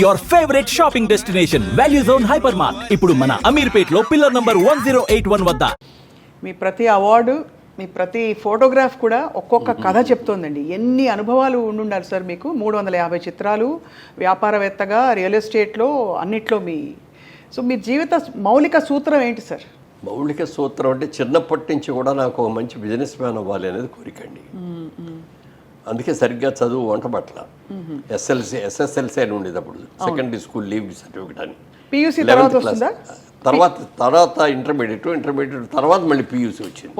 Your favourite shopping destination Value Zone Hyper Mart ఇప్పుడు మన అమీర్పేట్లో pillar number one zero eight one వద్ద. మీ ప్రతి అవార్డు మీ ప్రతి ఫోటోగ్రాఫ్ కూడా ఒక్కొక్క కథ చెప్తోందండి. ఎన్ని అనుభవాలు ఉండుండాలి సార్ మీకు? మూడు వందల యాభై చిత్రాలు వ్యాపారవేత్తగా రియల్ ఎస్టేట్లో అన్నిట్లో మీ సో మీ జీవిత మౌలిక సూత్రం ఏంటి సార్? మౌలిక సూత్రం అంటే చిన్నప్పటి నుంచి కూడా నాకు ఒక మంచి బిజినెస్ మ్యాన్ అవ్వాలి అనేది కోరికండి అందుకే సరిగ్గా చదువు వంట పట్ల. ఎస్ఎల్సి ఎస్ఎస్ఎల్సి అని ఉండేది అప్పుడు. సెకండరీ స్కూల్ లీవ్ సర్టిఫికేట్ అని. పియూసీ తర్వాత 11th వస్తుందా? క్లాస్. తర్వాత తర్వాత ఇంటర్మీడియట్ ఇంటర్మీడియట్ తర్వాత మళ్ళీ పీయూసీ వచ్చింది.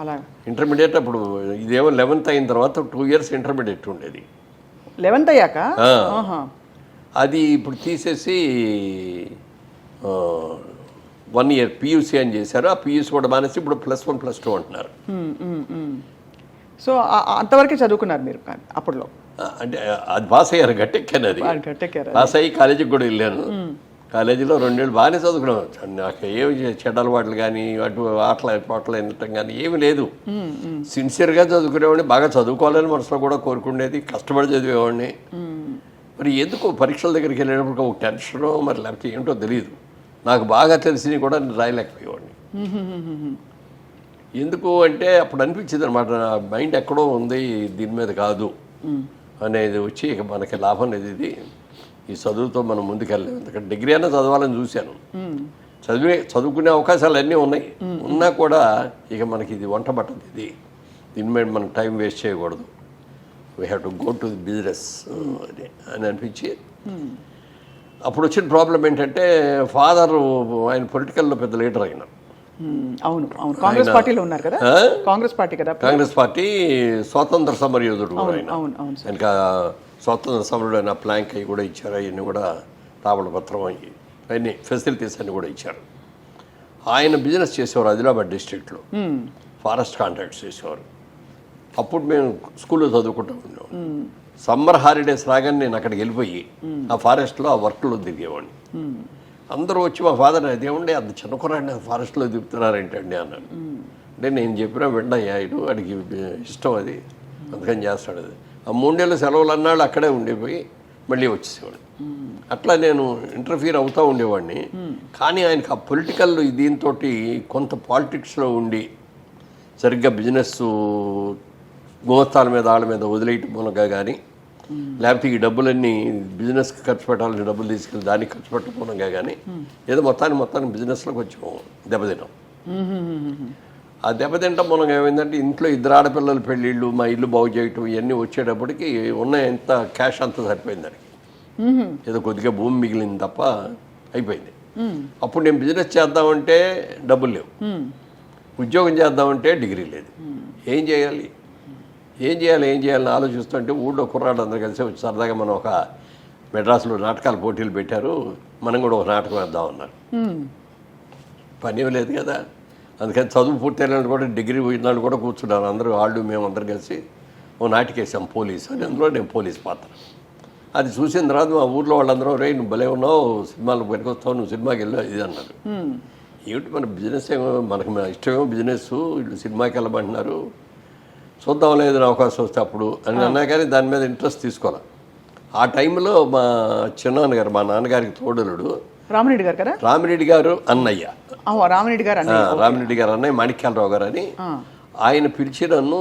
అలా. ఇంటర్మీడియట్ అప్పుడు ఇదేమో లెవెన్త్ అయిన తర్వాత టూ ఇయర్స్ ఇంటర్మీడియట్ ఉండేది. లెవెన్త్ అయ్యాక. అది ఇప్పుడు తీసేసి వన్ ఇయర్ పీయూసీ అని చేశారు. ఆ పీయూసీ కూడా మానేసి ఇప్పుడు ప్లస్ వన్ ప్లస్ టూ అంటున్నారు. సో అంతవరకే చదువుకున్నారు మీరు అప్పుడులో ఆ, అంటే అది పాస్ అయ్యారు గట్టెక్కాను అది పాస్ అయ్యి కాలేజీకి కూడా వెళ్ళాను. కాలేజీలో రెండేళ్ళు బాగానే చదువుకున్నాను. నాకు ఏమి చెడ్డ అలవాట్లు కానీ అటు ఆటలు పాటలు వినటం కానీ ఏమి లేదు. సిన్సియర్గా చదువుకునేవాడిని బాగా చదువుకోవాలని మనసులో కూడా కోరుకునేది కష్టపడి చదివేవాడిని. మరి ఎందుకు పరీక్షల దగ్గరికి వెళ్ళేటప్పుడు ఒక టెన్షనో మరి లేకపోతే ఏంటో తెలియదు నాకు బాగా తెలిసినవి కూడా నేను రాయలేకపోయేవాడిని. ఎందుకు అంటే అప్పుడు అనిపించింది అనమాట నా మైండ్ ఎక్కడో ఉంది దీని మీద కాదు అనేది వచ్చి ఇక మనకి లాభం అనేది ఇది. ఈ చదువుతో మనం ముందుకెళ్ళలేము ఎందుకంటే డిగ్రీ అయినా చదవాలని చూశాను. చదివే చదువుకునే అవకాశాలు అన్నీ ఉన్నాయి. ఉన్నా కూడా ఇక మనకి ఇది వంట పట్టదు ఇది. దీని మీద మనం టైం వేస్ట్ చేయకూడదు. We have to go to the business అని అని అనిపించి అప్పుడు వచ్చిన ప్రాబ్లం ఏంటంటే ఫాదర్ ఆయన పొలిటికల్లో పెద్ద లీడర్ అయినారు అవును అవును. కాంగ్రెస్ పార్టీలో ఉన్నారు కదా? కాంగ్రెస్ పార్టీ కదా? కాంగ్రెస్ పార్టీ స్వాతంత్ర సమరయోధుడు కూడా ఆయన. ఆ స్వాతంత్ర సమరుడు అయిన ప్లాంక్ అవి కూడా ఇచ్చారు. అవన్నీ కూడా తాబల పత్రం అవి అవన్నీ ఫెసిలిటీస్ అన్ని కూడా ఇచ్చారు. ఆయన బిజినెస్ చేసేవారు ఆదిలాబాద్ డిస్ట్రిక్ట్లో ఫారెస్ట్ కాంట్రాక్ట్స్ చేసేవారు. అప్పుడు మేము స్కూల్లో చదువుకుంటూ ఉన్నాం సమ్మర్ హాలిడేస్ రాగానే నేను అక్కడికి వెళ్ళిపోయి ఆ ఫారెస్ట్లో ఆ వర్క్లో దిగేవాడిని అందరూ వచ్చి మా ఫాదర్ అదేమండి అంత చిన్న కురాడిని ఫారెస్ట్లో తిప్పుతున్నారేంటండి అన్నాడు. అంటే నేను చెప్పినా విన్నాయ్యా ఇటు వాడికి ఇష్టం అది అందుకని చేస్తాడు అది. ఆ మూడేళ్ళ సెలవులు అన్నాళ్ళు అక్కడే ఉండిపోయి మళ్ళీ వచ్చేసేవాడు. అట్లా నేను ఇంటర్ఫీర్ అవుతూ ఉండేవాడిని. కానీ ఆయనకి ఆ పొలిటికల్ దీంతో కొంత పాలిటిక్స్లో ఉండి సరిగ్గా బిజినెస్ గుమస్తాల మీద వాళ్ళ మీద వదిలేయటం మూలంగా కానీ లేకపోతే ఈ డబ్బులన్నీ బిజినెస్కి ఖర్చు పెట్టాలని డబ్బులు తీసుకెళ్ళి దానికి ఖర్చు పెట్టడం కానీ ఏదో మొత్తాన్ని మొత్తాన్ని బిజినెస్లో కొంచెం దెబ్బతిన్నాం. ఆ దెబ్బతింటం మనం ఏమైందంటే ఇంట్లో ఇద్దరు ఆడపిల్లల పెళ్ళిళ్ళు మా ఇల్లు బాగు చేయటం ఇవన్నీ వచ్చేటప్పటికి ఉన్న ఎంత క్యాష్ అంతా సరిపోయింది దానికి. ఏదో కొద్దిగా భూమి మిగిలింది తప్ప అయిపోయింది. అప్పుడు నేను బిజినెస్ చేద్దామంటే డబ్బులు లేవు. ఉద్యోగం చేద్దామంటే డిగ్రీ లేదు. ఏం చేయాలి? ఏం చేయాలి ఏం చేయాలని ఆలోచిస్తుంటే ఊళ్ళో కుర్రాడు అందరూ కలిసి వచ్చి సరదాగా మనం ఒక మెడ్రాస్లో నాటకాల పోటీలు పెట్టారు. మనం కూడా ఒక నాటకం వేద్దాం అన్నారు. పని లేదు కదా. అందుకని చదువు పూర్తయిన కూడా డిగ్రీ పోయినాళ్ళు కూడా కూర్చున్నారు. అందరూ వాళ్ళు మేము అందరం కలిసి ఓ నాటికేసాం పోలీస్ అని. అందులో నేను పోలీస్ పాత్ర. అది చూసిన తర్వాత మా ఊర్లో వాళ్ళందరూ రే నువ్వు భలే ఉన్నావు. సినిమాలు పనికొస్తావు నువ్వు సినిమాకి వెళ్ళు. ఇది అన్నారు. ఏమిటి మన బిజినెస్ ఏమో మనకు మన ఇష్టమేమో బిజినెస్ వీళ్ళు సినిమాకి వెళ్ళమంటున్నారు. చూద్దాం లేదు అవకాశం వస్తే అప్పుడు అని అన్నా కానీ దాని మీద ఇంట్రెస్ట్ తీసుకోవాలి. ఆ టైంలో మా చిన్నాన్నగారు మా నాన్నగారికి తోడలుడు రామరెడ్డి గారు కదా? రామిరెడ్డి గారు అన్నయ్య. రామరెడ్డి గారు రామిరెడ్డి గారు అన్నయ్య మాణిక్యాలరావు గారు అని. ఆయన పిలిచి నన్ను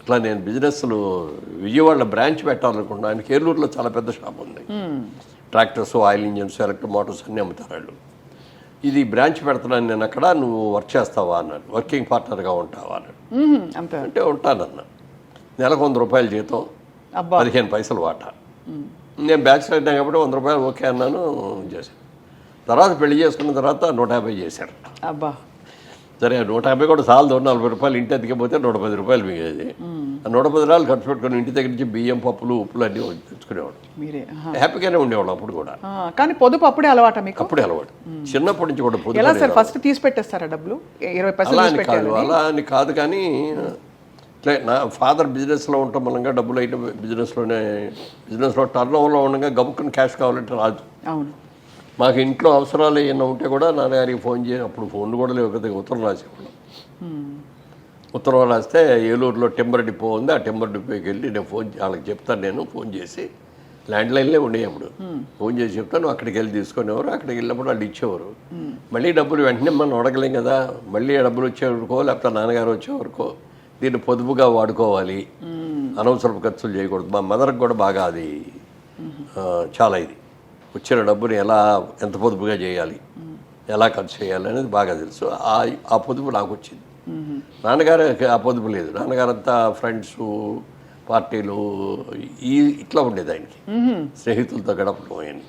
ఇట్లా నేను బిజినెస్లు విజయవాడలో బ్రాంచ్ పెట్టాలనుకున్నాను ఆయనకి ఏలూరులో చాలా పెద్ద షాప్ ఉంది. Tractors oil engines electric motors అన్నీ అమ్ముతారు వాళ్ళు. ఇది బ్రాంచ్ పెడుతున్నాను నేను అక్కడ నువ్వు వర్క్ చేస్తావా? అన్నాడు. వర్కింగ్ పార్ట్నర్గా ఉంటావా? అన్నాడు. అంటే ఉంటానన్న. నెలకు వంద రూపాయల జీతం అబ్బా. పదిహేను పైసలు వాటా. నేను బ్యాచ్లర్ అయినా కాబట్టి వంద రూపాయలు ఓకే అన్నాను చేశాను. తర్వాత పెళ్ళి చేసుకున్న తర్వాత నూట యాభై చేశారు అబ్బా. సరే నూట యాభై కూడా చాలదు నలభై రూపాయలు ఇంటి అతికపోతే నూట పది రూపాయలు మిగేది. ఆ నూట పది రూపాయలు ఖర్చు పెట్టుకుని ఇంటి దగ్గర నుంచి బియ్యం పప్పులు ఉప్పులు అన్నీ తెచ్చుకునేవాడు. హ్యాపీగానే ఉండేవాడు అప్పుడు కూడా. కానీ పొదుపు అప్పుడే అలవాట మీకు? అప్పుడే అలవాటు. చిన్నప్పటి నుంచి కూడా పొద్దు ఎలా సార్ ఫస్ట్ తీసి పెట్టేస్తారా డబ్బులు? ఇరవై పైసలు అలా అని కాదు అలా అని కాదు కానీ ఇట్లా నా ఫాదర్ బిజినెస్లో ఉండటం మూలంగా డబ్బులు అయితే బిజినెస్లోనే బిజినెస్లో టర్న్ ఓవర్లో ఉండగా గబుక్కుని క్యాష్ కావాలంటే రాదు. అవును. మాకు ఇంట్లో అవసరాలు ఏమైనా ఉంటే కూడా నాన్నగారికి ఫోన్ చేసి అప్పుడు ఫోన్లు కూడా లేవు కదా ఉత్తరం రాసేవాళ్ళం. ఉత్తరం రాస్తే ఏలూరులో టెంబర్ డిపో ఉంది ఆ టెంబర్ డిపోకి వెళ్ళి నేను ఫోన్ వాళ్ళకి చెప్తాను నేను ఫోన్ చేసి ల్యాండ్ లైన్లే ఉండేవి అప్పుడు ఫోన్ చేసి చెప్తాను అక్కడికి వెళ్ళి తీసుకునేవారు అక్కడికి వెళ్ళినప్పుడు వాళ్ళు ఇచ్చేవారు. మళ్ళీ డబ్బులు వెంటనే మనం అడగలేం కదా మళ్ళీ ఆ డబ్బులు వచ్చేవరకో లేకపోతే నాన్నగారు వచ్చేవరకో దీన్ని పొదుపుగా వాడుకోవాలి. అనవసరపు ఖర్చులు చేయకూడదు. మా మదర్కి కూడా బాగా అది చాలా ఇది. వచ్చిన డబ్బుని ఎలా ఎంత పొదుపుగా చేయాలి ఎలా ఖర్చు చేయాలి అనేది బాగా తెలుసు. ఆ ఆ పొదుపు నాకు వచ్చింది. నాన్నగారు ఆ పొదుపు లేదు. నాన్నగారు అంతా ఫ్రెండ్స్ పార్టీలు ఈ ఇట్లా ఉండేది ఆయనకి. స్నేహితులతో గడపడం ఆయన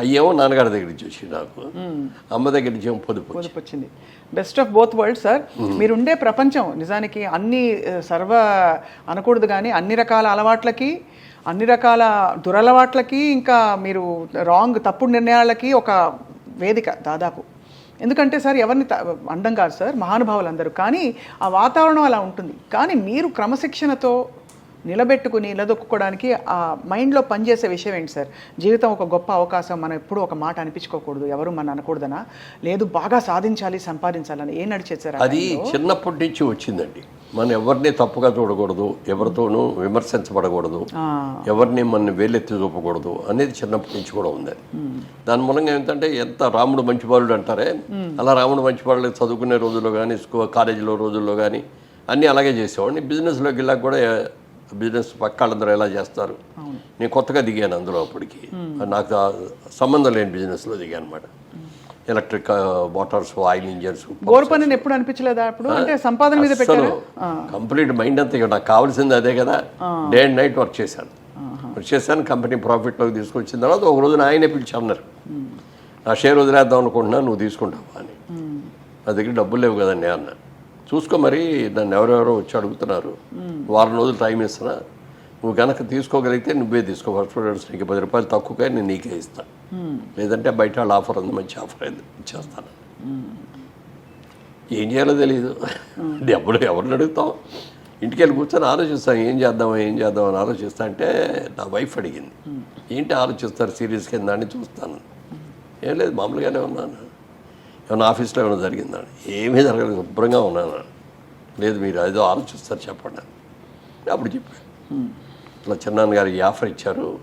అయ్యేమో నాన్నగారి దగ్గర నుంచి వచ్చి నాకు. అమ్మ దగ్గర నుంచి ఏమో పొదుపు వచ్చింది. పొదుపు వచ్చింది. Best of both world sir మీరుండే ప్రపంచం నిజానికి అన్ని సర్వ అనకూడదు కానీ అన్ని రకాల అలవాట్లకి అన్ని రకాల దురలవాట్లకి ఇంకా మీరు రాంగ్ తప్పుడు నిర్ణయాలకి ఒక వేదిక దాదాపు. ఎందుకంటే సార్ ఎవరిని అండం కాదు సార్ మహానుభావులు అందరూ కానీ ఆ వాతావరణం అలా ఉంటుంది. కానీ మీరు క్రమశిక్షణతో నిలబెట్టుకుని నిలదొక్కుకోవడానికి ఆ మైండ్లో పనిచేసే విషయం ఏంటి సార్? జీవితం ఒక గొప్ప అవకాశం మనం ఎప్పుడూ ఒక మాట అనిపించుకోకూడదు ఎవరు మన అనకూడదనా? లేదు బాగా సాధించాలి సంపాదించాలని. ఏం నడిచేది సార్ అది? చిన్నప్పటి నుంచి వచ్చిందండి. మనం ఎవరిని తప్పుగా చూడకూడదు ఎవరితోనూ విమర్శించబడకూడదు ఎవరిని మన వేలెత్తి చూపకూడదు అనేది చిన్నప్పటి నుంచి కూడా ఉంది. దాని మూలంగా ఏంటంటే ఎంత రాముడు మంచివాడు అంటారే అలా రాముడు మంచివాళ్ళు చదువుకునే రోజుల్లో కానీ స్కూ కాలేజీలో రోజుల్లో కానీ అన్నీ అలాగే చేసేవాడిని. బిజినెస్లోకి వెళ్ళాక కూడా బిజినెస్ పక్కాళ్ళందరూ ఎలా చేస్తారు? నేను కొత్తగా దిగాను అందులో అప్పటికి. నాకు సంబంధం లేని బిజినెస్లో దిగాను అనమాట ఎలక్ట్రిక్ మోటార్స్ ఆయిల్ ఇంజన్స్ గోరు పనిని ఎప్పుడు అనిపించలేదా అప్పుడు? అంటే సంపాదన మీద పెట్టారు? కంప్లీట్ మైండ్ అంతా ఇక నాకు కావాల్సింది అదే కదా. డే అండ్ నైట్ వర్క్ చేశాను. వర్క్ చేశాను కంపెనీ ప్రాఫిట్లోకి తీసుకొచ్చిన తర్వాత ఒక రోజున ఆయనే పిలిచి అన్నారు నా షేర్ వదిలేద్దాం అనుకుంటున్నా నువ్వు తీసుకుంటావా అని. నా దగ్గర డబ్బులు లేవు కదండి అన్న. చూసుకో మరి నన్ను ఎవరెవరో వచ్చి అడుగుతున్నారు. వారం రోజులు టైం ఇస్తున్నా. నువ్వు కనుక తీసుకోగలిగితే నువ్వే తీసుకో. ఫస్ట్ ప్రిఫరెన్స్ నీకు పది రూపాయలు తక్కువగా నేను నీకే ఇస్తాను లేదంటే బయట వాళ్ళ ఆఫర్ ఉంది మంచి ఆఫర్ అయింది ఇచ్చేస్తాను. ఏం చేయాలో తెలియదు డబ్బులు ఎవరిని అడుగుతాం ఇంటికి వెళ్ళి కూర్చొని ఆలోచిస్తాం ఏం చేద్దాం ఏం చేద్దాం అని ఆలోచిస్తా అంటే నా వైఫ్ అడిగింది. ఏంటి ఆలోచిస్తారు? సీరియస్ కింద అని చూస్తాను. ఏం లేదు మామూలుగానే ఉన్నాను. ఏమైనా ఆఫీస్లో ఏమైనా జరిగిందా? ఏమీ జరగలేదు శుభ్రంగా ఉన్నాను. లేదు మీరు ఏదో ఆలోచిస్తారు చెప్పండి అప్పుడు చెప్పాను ఇట్లా చిన్నాన్న గారికి ఈ ఆఫర్ ఇచ్చారు.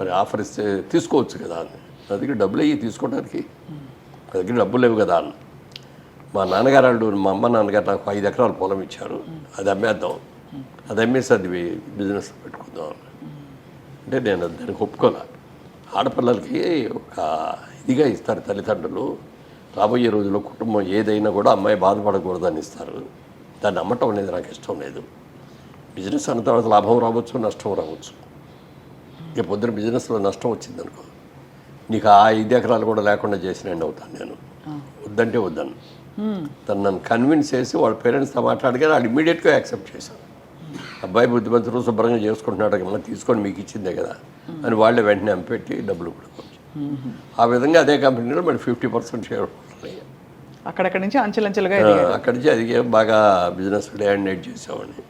మరి ఆఫర్ ఇస్తే తీసుకోవచ్చు కదా అని. నా దగ్గర డబ్బులు అయ్యి తీసుకోవడానికి నా దగ్గర డబ్బులు లేవు కదా అన్న మా నాన్నగారు వాళ్ళు మా అమ్మ నాన్నగారు నాకు ఐదు ఎకరాలు పొలం ఇచ్చారు. అది అమ్మేద్దాం. అది అమ్మేసి అది బిజినెస్ పెట్టుకుందాం అంటే నేను దానికి ఒప్పుకోలే. ఆడపిల్లలకి ఒక ఇదిగా ఇస్తారు తల్లిదండ్రులు. రాబోయే రోజుల్లో కుటుంబం ఏదైనా కూడా అమ్మాయి బాధపడకూడదని ఇస్తారు. దాన్ని అమ్మటం అనేది నాకు ఇష్టం లేదు. బిజినెస్ అన్న తర్వాత లాభం రావచ్చు నష్టం రావచ్చు. ఇక పొద్దున బిజినెస్లో నష్టం వచ్చిందనుకో నీకు ఆ ఐదు ఎకరాలు కూడా లేకుండా చేసినండి అవుతాను నేను. వద్దంటే వద్దాను. తను నన్ను కన్విన్స్ చేసి వాళ్ళ పేరెంట్స్తో మాట్లాడగానే వాళ్ళు ఇమీడియట్గా యాక్సెప్ట్ చేశాను. అబ్బాయి బుద్ధిమంతులు శుభ్రంగా చేసుకుంటున్నాడు కదా మళ్ళీ తీసుకొని మీకు ఇచ్చిందే కదా అని వాళ్ళే వెంటనే అంపెట్టి డబ్బులు కూడా కొంచెం ఆ విధంగా అదే కంపెనీలో మరి ఫిఫ్టీ పర్సెంట్ షేర్ అక్కడక్కడి నుంచి అంచెలంచెలుగా. అక్కడి నుంచి అది బాగా బిజినెస్ డే అండ్ నైట్ చేసేవాడిని